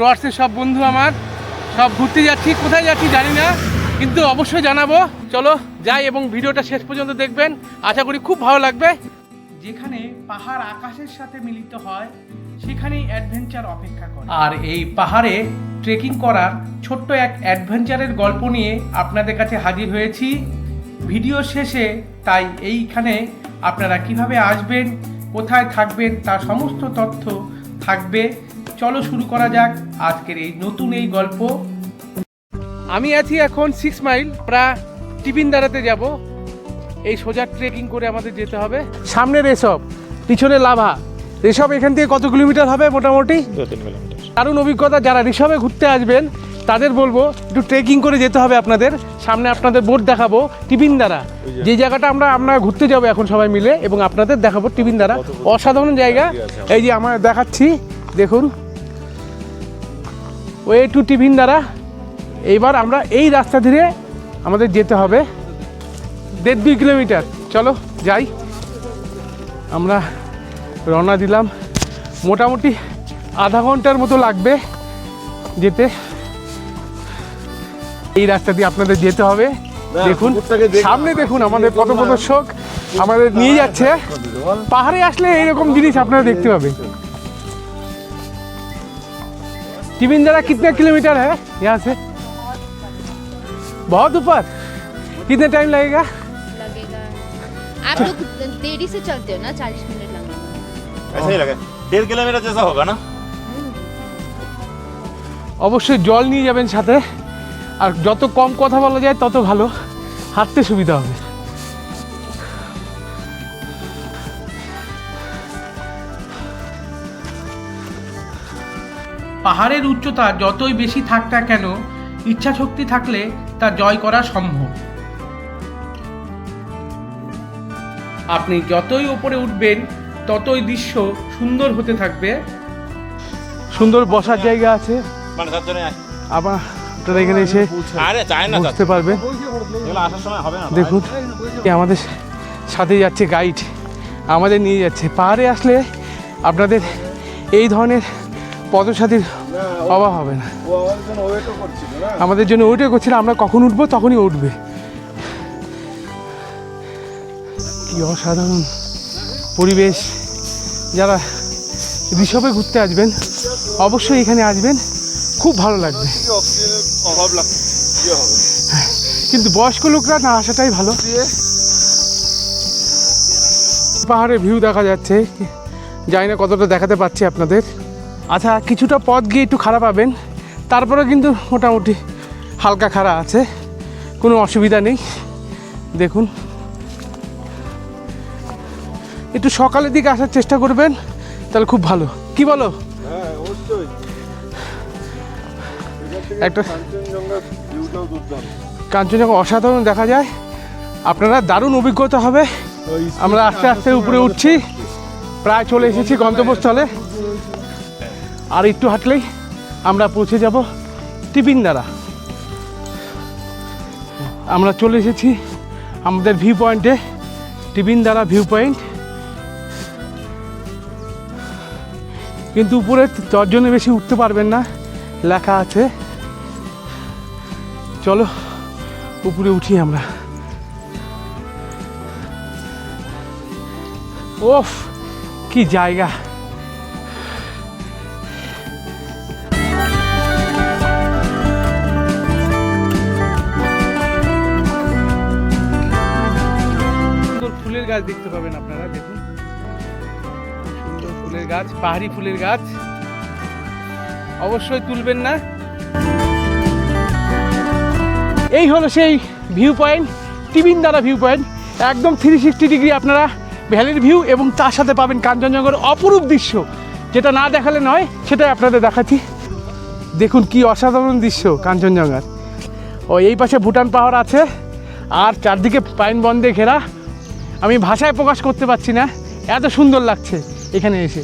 ডুয়ার্সের সব বন্ধু আমার, সব ঘুরতে যাচ্ছি, কোথায় যাচ্ছি জানি না, কিন্তু অবশ্যই জানাব। চলো, যাই এবং ভিডিওটা শেষ পর্যন্ত দেখবেন। আশা করি খুব ভালো লাগবে। যেখানে পাহাড় আকাশের সাথে মিলিত হয়, সেখানেই অ্যাডভেঞ্চার অপেক্ষা করে। আর এই পাহাড়ে ট্রেকিং করার ছোট্ট এক অ্যাডভেঞ্চারের গল্প নিয়ে আপনাদের কাছে হাজির হয়েছি। ভিডিও শেষে, তাই এইখানে আপনারা কীভাবে আসবেন, কোথায় থাকবেন, তার সমস্ত তথ্য থাকবে। চলো শুরু করা যাক আজকের এই নতুন এই গল্প। আমি আছি এখন সিক্স মাইল প্রায় টিফিন দাঁড়াতে যাব। এই সোজা ট্রেকিং করে আমাদের যেতে হবে। সামনে রেসব পিছনে লাভা। রেসব এখান থেকে কত কিলোমিটার হবে মোটামুটি? দারুণ অভিজ্ঞতা যারা ঋষভে ঘুরতে আসবেন তাদের বলব একটু ট্রেকিং করে যেতে হবে আপনাদের। সামনে আপনাদের বোর্ড দেখাবো টিফিন দ্বারা। যে। জায়গাটা আমরা আমরা ঘুরতে যাব এখন সবাই মিলে এবং আপনাদের দেখাবো টিফিন দ্বারা। অসাধারণ জায়গা। এই যে আমার দেখাচ্ছি দেখুন। ওয়ে টু টিফিন দ্বারা এইবার আমরা এই রাস্তা ধরে আমাদের যেতে হবে দেড় দুই কিলোমিটার চলো যাই আমরা রওনা দিলাম মোটামুটি আধা ঘণ্টার মতো লাগবে যেতে এই রাস্তা দিয়ে আপনাদের যেতে হবে দেখুন সামনে দেখুন আমাদের কত কত শোক আমাদের নিয়ে যাচ্ছে পাহাড়ে আসলে এইরকম জিনিস আপনারা দেখতে পাবেন टिफिन जरा कितने किलोमीटर है यहाँ से बहुत ऊपर कितने टाइम लगेगा लगेगा आप लोग देरी से चलते हो ना चालीस मिनट लगेगा ऐसा ही लगे डेढ़ किलोमीटर जैसा होगा ना অবশ্যই জল নিয়ে যাবেন সাথে আর যত কম কথা বলা যায় তত ভালো হাঁটতে সুবিধা হবে পাহাড়ের উচ্চতা যতই বেশি থাক না কেন ইচ্ছা শক্তি থাকলে তা জয় করা সম্ভব। আপনি যতই ওপরে উঠবেন ততই দৃশ্য সুন্দর হতে থাকবে। সুন্দর বসার জায়গা আছে। মানে তার জন্য আবার আপনারা এখানে এসে আরে না বুঝতে পারবেন। এগুলো আসার সময় হবে না ভাই। দেখুন আমাদের সাথে যাচ্ছে গাইড আমাদের নিয়ে যাচ্ছে। পাহাড়ে আসলে আপনাদের এই ধরনের পদসাথীর অভাব হবে না। আমাদের জন্য ওইটাই করছিল আমরা কখন উঠবো তখনই উঠবে। কি অসাধারণ পরিবেশ। যারা ঋষভে ঘুরতে আসবেন অবশ্যই এখানে আসবেন। খুব ভালো লাগবে। কিন্তু বয়স্ক লোকরা না আসাটাই ভালো। পাহাড়ে ভিউ দেখা যাচ্ছে। জানি না কতটা দেখাতে পাচ্ছি আপনাদের। আচ্ছা কিছুটা পথ গিয়ে একটু খারাপ পাবেন। তারপরে কিন্তু মোটামুটি হালকা খাড়া আছে। কোনো অসুবিধা নেই। দেখুন। একটু সকালের দিকে আসার চেষ্টা করবেন তাহলে খুব ভালো। কি বলো? একটা কাঞ্চনজঙ্ঘা অসাধারণ দেখা যায়। আপনারা দারুণ অভিজ্ঞতা হবে। আমরা আস্তে আস্তে উপরে উঠছি। প্রায় চলে এসেছি গন্তব্যস্থলে। আর একটু হাঁটলেই আমরা পৌঁছে যাব দ্বারা। আমরা চলে এসেছি আমাদের ভিউ পয়েন্টে দ্বারা ভিউ পয়েন্ট কিন্তু উপরে দশজনে বেশি উঠতে পারবেন না, লেখা আছে। চলো, উপরে উঠি আমরা। ওফ, কি জায়গা। গাছ দেখতে পাবেন আপনারা, দেখুন। সুন্দর ফুলের গাছ, পাহাড়ি ফুলের গাছ। অবশ্যই তুলবেন না। এই হলো সেই ভিউ পয়েন্ট টিবিন দ্বারা ভিউ পয়েন্ট একদম থ্রি সিক্সটি ডিগ্রি আপনারা ভ্যালির ভিউ এবং তার সাথে পাবেন কাঞ্চনজঙ্ঘার অপরূপ দৃশ্য। যেটা না দেখালে নয়, সেটাই আপনাদের দেখাচ্ছি। দেখুন কি অসাধারণ দৃশ্য কাঞ্চনজঙ্ঘার। ও, এই পাশে ভুটান পাহাড় আছে। আর চারদিকে পাইন বন্ধে ঘেরা। আমি ভাষায় প্রকাশ করতে পারছি না। এত সুন্দর লাগছে এখানে এসে।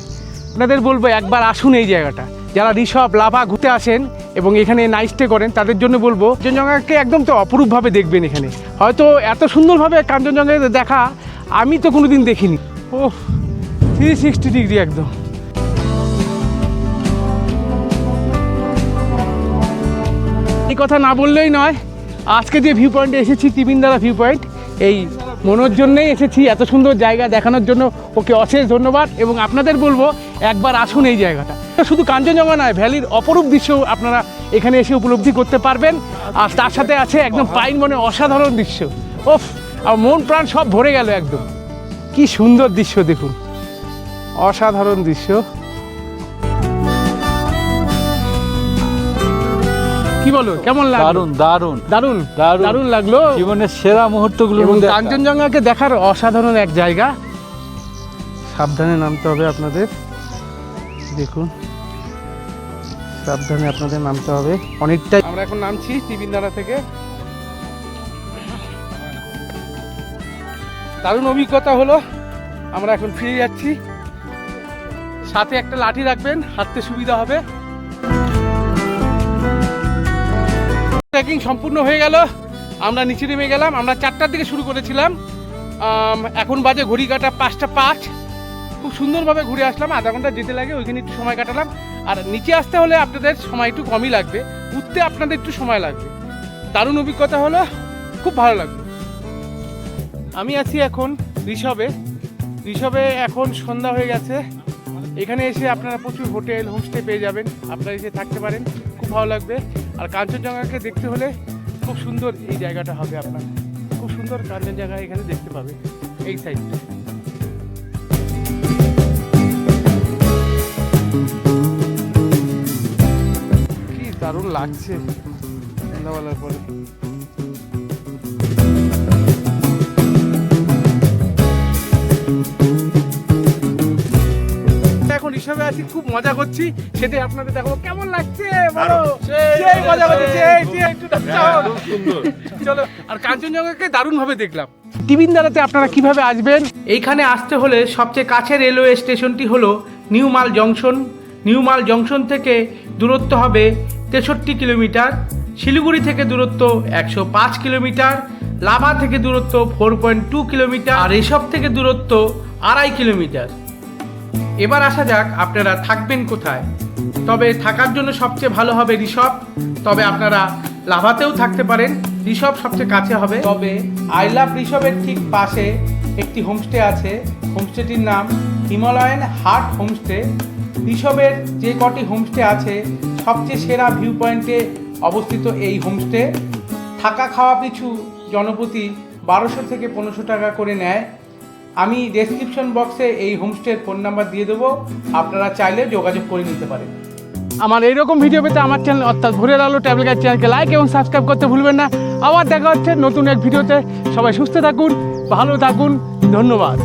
আপনাদের বলব একবার আসুন এই জায়গাটা। যারা ঋষভ, লাভা ঘুরতে আসেন এবং এখানে নাইট স্টে করেন, তাদের জন্য বলব কাঞ্চনজঙ্ঘাকে একদম তো অপরূপভাবে দেখবেন এখানে। হয়তো এত সুন্দরভাবে কাঞ্চনজঙ্ঘা দেখা আমি তো কোনো দিন দেখিনি। ও থ্রি সিক্সটি ডিগ্রি একদম। এই কথা না বললেই নয়, আজকে যে ভিউ পয়েন্টে এসেছি তিবিনদারা ভিউ পয়েন্ট এই মনোর জন্যেই এসেছি এত সুন্দর জায়গা দেখানোর জন্য। ওকে অশেষ ধন্যবাদ এবং আপনাদের বলব, একবার আসুন এই জায়গাটা। শুধু কাঞ্চনজঙ্ঘা নয়, ভ্যালির অপরূপ দৃশ্য আপনারা এখানে এসে উপলব্ধি করতে পারবেন। আর তার সাথে আছে একদম পাইন মনে অসাধারণ দৃশ্য। ওফ আর মন প্রাণ সব ভরে গেল একদম। কি সুন্দর দৃশ্য দেখুন। অসাধারণ দৃশ্য। কি বলো? কেমন লাগল? দারুণ দারুণ। দারুণ? দারুণ। লাগল? জীবনের সেরা মুহূর্তগুলো এবং কাঞ্চনজঙ্ঘাকে দেখার অসাধারণ এক জায়গা। সাবধানে নামতে হবে আপনাদের। দেখুন। সাবধানে আপনাদের নামতে হবে। অনেকটাই আমরা এখন নামছি টিবিন্দারা থেকে। দারুণ অভিজ্ঞতা হলো। আমরা এখন ফিরে যাচ্ছি। সাথে একটা লাঠি রাখবেন হাঁটতে সুবিধা হবে। ট্রেকিং সম্পূর্ণ হয়ে গেল। আমরা নিচে নেমে গেলাম, আমরা চারটার দিকে শুরু করেছিলাম। এখন বাজে ঘড়ি কাটা পাঁচটা পাঁচ। খুব সুন্দরভাবে ঘুরে আসলাম, আধা ঘণ্টা যেতে লাগে, ওইখানে একটু সময় কাটালাম। আর নিচে আসতে হলে আপনাদের সময় একটু কমই লাগবে, উঠতে আপনাদের একটু সময় লাগবে। দারুণ অভিজ্ঞতা হলো, খুব ভালো লাগবে আমি আছি এখন ঋষভে। ঋষভে এখন সন্ধ্যা হয়ে গেছে। এখানে এসে আপনারা প্রচুর হোটেল, হোমস্টে পেয়ে যাবেন, আপনারা এসে থাকতে পারেন, খুব ভালো লাগবে। আর কাঞ্চনজঙ্ঘাকে দেখতে হলে খুব সুন্দর এই জায়গাটা হবে আপনার। খুব সুন্দর কাঞ্চনজঙ্ঘা এখানে দেখতে পাবে, এই সাইডটা কি দারুণ লাগছে। সন্ধ্যাবেলার পরে। হিসাবে আছি খুব মজা করছি। সেটাই আপনাদের দেখাবো। কেমন লাগছে? বলো। সেই মজা করছি সেই সেই একটু চলো আর কাঞ্চনজঙ্ঘাকে দারুণ ভাবে দেখলাম। টিভিন দ্বারাতে আপনারা কীভাবে আসবেন? এইখানে আসতে হলে সবচেয়ে কাছের রেলওয়ে স্টেশনটি হলো নিউ মাল জংশন। নিউ মাল জংশন থেকে দূরত্ব হবে তেষট্টি কিলোমিটার শিলিগুড়ি থেকে দূরত্ব একশো পাঁচ কিলোমিটার লাভা থেকে দূরত্ব ফোর পয়েন্ট টু কিলোমিটার আর এসব থেকে দূরত্ব আড়াই কিলোমিটার। এবার আসা যাক আপনারা থাকবেন কোথায়। তবে থাকার জন্য সবচেয়ে ভালো হবে ঋষভ তবে আপনারা লাভাতেও থাকতে পারেন। ঋষভ সবচেয়ে কাছে হবে। তবে আই লাভ ঋষভের ঠিক পাশে একটি হোমস্টে আছে। হোমস্টেটির নাম হিমালয়ান হার্ট হোমস্টে। ঋষভের যে কটি হোমস্টে আছে, সবচেয়ে সেরা ভিউ পয়েন্টে অবস্থিত এই হোমস্টে। থাকা খাওয়া পিছু জনপ্রতি বারোশো থেকে পনেরোশো টাকা করে নেয়। আমি ডেসক্রিপশন বক্সে এই হোমস্টের ফোন নাম্বার দিয়ে দেবো। আপনারা চাইলে যোগাযোগ করে নিতে পারেন। আমার এইরকম ভিডিও পেতে আমার চ্যানেল অর্থাৎ ঘুরে আলো ট্রাভেল চ্যানেলকে লাইক এবং সাবস্ক্রাইব করতে ভুলবেন না। আবার দেখা হচ্ছে নতুন এক ভিডিওতে সবাই সুস্থ থাকুন, ভালো থাকুন, ধন্যবাদ।